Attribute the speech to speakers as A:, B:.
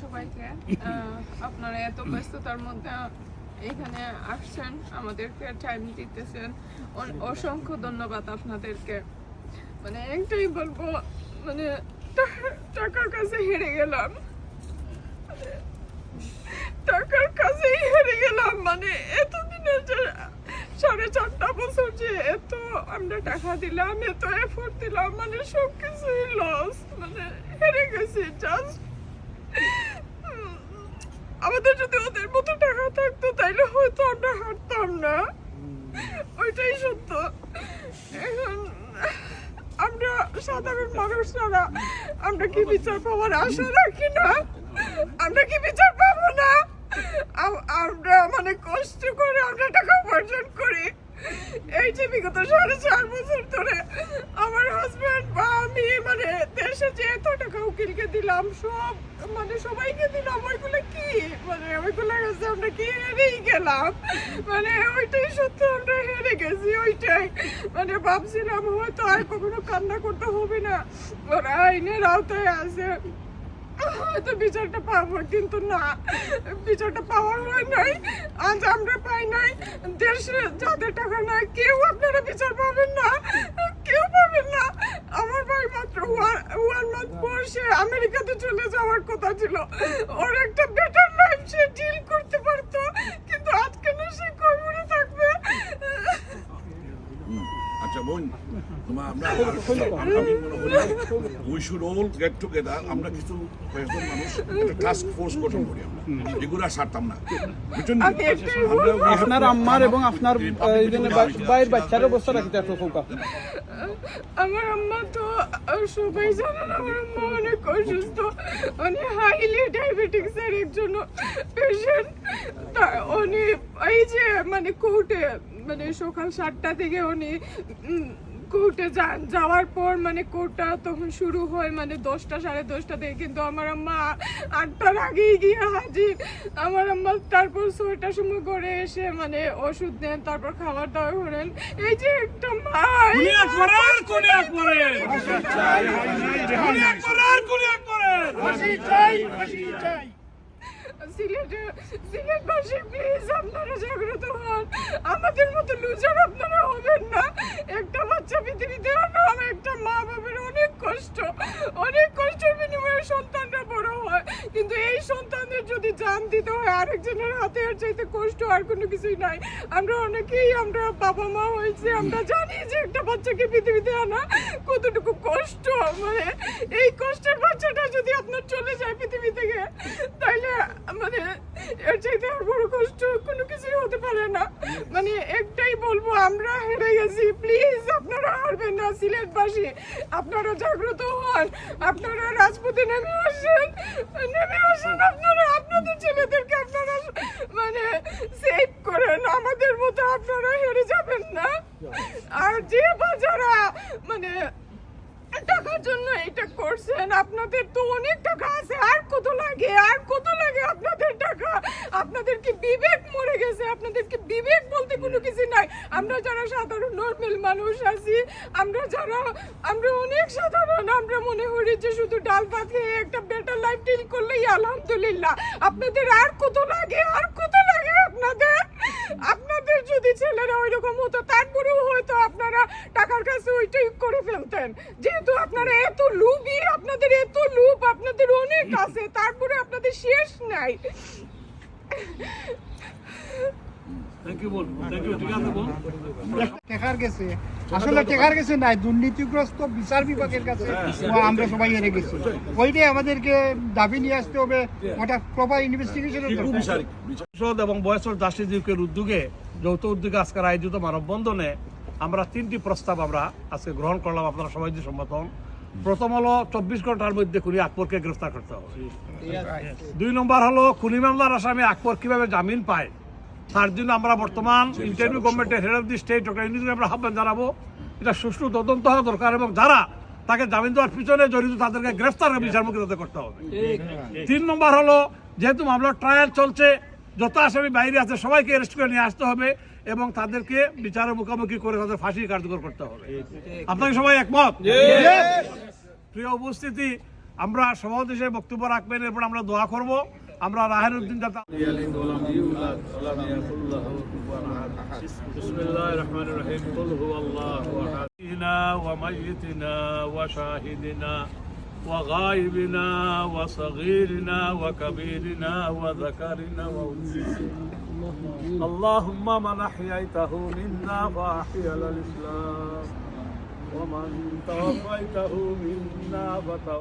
A: সবাইকে আপনারা এত ব্যস্ততার মধ্যে এখানে আসছেন, আমাদেরকে টাইম দিতেছেন। অসংখ্য ধন্যবাদ আপনাদেরকে। মানে একটাই বলব মানে টাকার কাছে হেরে গেলাম। মানে টাকার কাছেই হেরে গেলাম। মানে এতদিনের যে সাড়ে চারটা বছর যে এত আমরা টাকা দিলাম, এত এফোর্ট দিলাম মানে সব কিছুই লস মানে হেরে গেছি জাস্ট আমাদের যদি ওদের মতো টাকা থাকতো, তাইলে হয়তো আমরা হাঁটতাম না। ওইটাই সত্য। এখন আমরা সাধারণ মানুষ ছাড়া আমরা কি বিচার পাওয়ার আশা রাখি না? আমরা কি বিচার পাবো না? আমরা মানে কষ্ট করে আমরা টাকা উপার্জন করি। এই যে বিগত সাড়ে চার বছর ধরে আমার হাজব্যান্ড বা আমি মানে দেশে যে এত টাকা উকিলকে দিলাম, সব মানে সবাইকে দিলাম, ওইগুলো কি মানে ওইগুলো কাছে আমরা কি হেরেই গেলাম। মানে ওইটাই আমরা হেরে গেছি, ওইটাই। মানে ভাবছিলাম, হয়তো আর কখনো কান্না করতে হবে না। ওরা আইনের আওতায় আছে। হয়তো বিচারটা পাবো, কিন্তু না। বিচারটা পাওয়ার হয় নাই। আজ আমরা পাই নাই। দেশে যাদের টাকা নাই, কেউ আপনারা বিচার পাবেন না। কেউ পাবেন না। আমার ভাই মাত্র ওয়ান মান্থ পর সে আমেরিকাতে চলে যাওয়ার কথা ছিল। ওর একটা বেটার লাইফ সে ডিল করতে পারতো কিন্তু আজকে না সে কর্মরে থাকবে
B: হুম। আচ্ছা বোন তোমার আমরা আমি মনে করি we should all get together আমরা কিছু কয়েকজন মানুষ একটা টাস্ক ফোর্স গঠন করি আমরা। এগুলো সারতাম না। বুঝছেন
C: আপনার আম্মার এবং আপনার এই বাইর বাচ্চার অবস্থা রাখতে একটু
A: আমার আম্মা তো সবাই জানেন আমার আম্মা অনেক অসুস্থ। উনি হাইলি ডায়াবেটিক্স এর একজন পেশেন্ট উনি এই যে মানে কোর্টে মানে সকাল সাতটা থেকে উনি কোর্টে যান যাওয়ার পর মানে কোর্টটা তখন শুরু হয় মানে দশটা সাড়ে দশটা থেকে। কিন্তু আমার আম্মা আটটার আগেই গিয়ে হাজির। আমার আম্মা তারপর ছয়টার সময় করে এসে মানে ওষুধ নেন তারপর খাবার দাবার করেন। এই যে একটা মা সিলেটে সিলেটবাসী প্লিজ আপনারা জাগ্রত হন। আমাদের মতো লুজার আপনারা হবেন না একটা বাচ্চা পৃথিবীতে আনাম একটা মা বাবার অনেক কষ্ট অনেক কষ্টের বিনিময়ে সন্তানরা বড় হয় কিন্তু এই সন্তানদের যদি জান দিতে হয় আরেকজনের হাতে আর চাইতে কষ্ট আর কোনো কিছুই নাই। আমরা অনেকেই আমরা বাবা মা হয়েছে আমরা জানি যে একটা বাচ্চাকে পৃথিবীতে আনা কতটুকু কষ্ট। মানে এই কষ্টের বাচ্চাটা যদি আপনার চলে যায় পৃথিবী থেকে তাইলে মানে এর চাইতে আর বড় কষ্ট কোনো কিছুই হতে পারে না। মানে একটাই বলব আমরা হেরে গেছি। প্লিজ আপনারা হারবেন না সিলেটবাসী। আপনারা জাগ্রত হন আপনারা রাজপথে নেমে আসেন নেমে আসেন আপনারা আপনাদের ছেলেদেরকে আপনারা মানে সেভ করেন। আমাদের মতো আপনারা হেরে যাবেন না। আর যে বাজারা মানে টাকার জন্য এটা করছেন, আপনাদের তো অনেক টাকা আছে। আর কত লাগে? আর কত লাগে আপনাদের টাকা? আপনাদের কি বিবেক মরে গেছে? আপনাদের কি বিবেক বলতে কোনো কিছু নাই আমরা যারা সাধারণ নর্মাল মানুষ আছি, আমরা যারা, আমরা অনেক সাধারণ, আমরা মনে করি যে শুধু ডাল ভাত খেয়ে একটা বেটার লাইফ ডিল করলেই আলহামদুলিল্লাহ। আপনাদের আর কত লাগে, আর কত লাগে আপনাদের? আপনাদের যদি ছেলেরা ওইরকম হতো তারপরেও হয়তো আপনারা টাকার কাছে ওইটাই করে ফেলতেন। যেহেতু আপনারা এত লুবি আপনাদের এত লুপ আপনাদের অনেক আছে, তারপরে আপনাদের শেষ নাই।
D: টেকার গেছে। আসলে টেকার গেছে নাই দুর্নীতিগ্রস্ত বিচার বিভাগের কাছে আমরা সবাই হেরে গেছি। ওইটাই আমাদেরকে দাবি নিয়ে আসতে হবে ওটা প্রপার ইনভেস্টিগেশনের দরকার।
E: এবং উদ্যোগে যৌথ উদ্যোগে আজকের আয়োজিত মানববন্ধনে আমরা তিনটি প্রস্তাব আমরা আজকে গ্রহণ করলাম আপনারা সবাই যে প্রথম হলো চব্বিশ ঘণ্টার মধ্যে খুনি আকবরকে গ্রেফতার করতে হবে। দুই নম্বর হলো খুনি মামলার আসামি আকবর কীভাবে জামিন পায়? তার জন্য আমরা বর্তমান ইন্টারভিউ গভর্নমেন্টের head of the state doctor ইউনিসকে আমরা আহ্বান জানাব এটা সুষ্ঠু তদন্ত হওয়া দরকার এবং যারা তাকে জামিন দেওয়ার পিছনে জড়িত তাদেরকে গ্রেফতার বিচার মুখে করতে হবে। তিন নম্বর হলো যেহেতু মামলার ট্রায়াল চলছে যত আসামি বাইরে আছে সবাইকে অ্যারেস্ট করে নিয়ে আসতে হবে এবং তাদেরকে বিচারের মুখোমুখি করে তাদের ফাঁসি কার্যকর করতে হবে। আপনাকে সবাই একমত? প্রিয় উপস্থিতি
C: আমরা সভাপতি হিসেবে বক্তব্য রাখবেন এরপর আমরা দোয়া করব। আমরা রাহের উদ্দিন দাতা
E: يلد ولم يولد ولم يكن له كفوا احد بسم الله الرحمن الرحيم قل هو الله احد حينا وميتنا وشاهدنا وغائبنا وصغيرنا وكبيرنا وذكرنا وانثى اللهم من احييته منا فاحي على الاسلام ومن توفيته منا فتوفى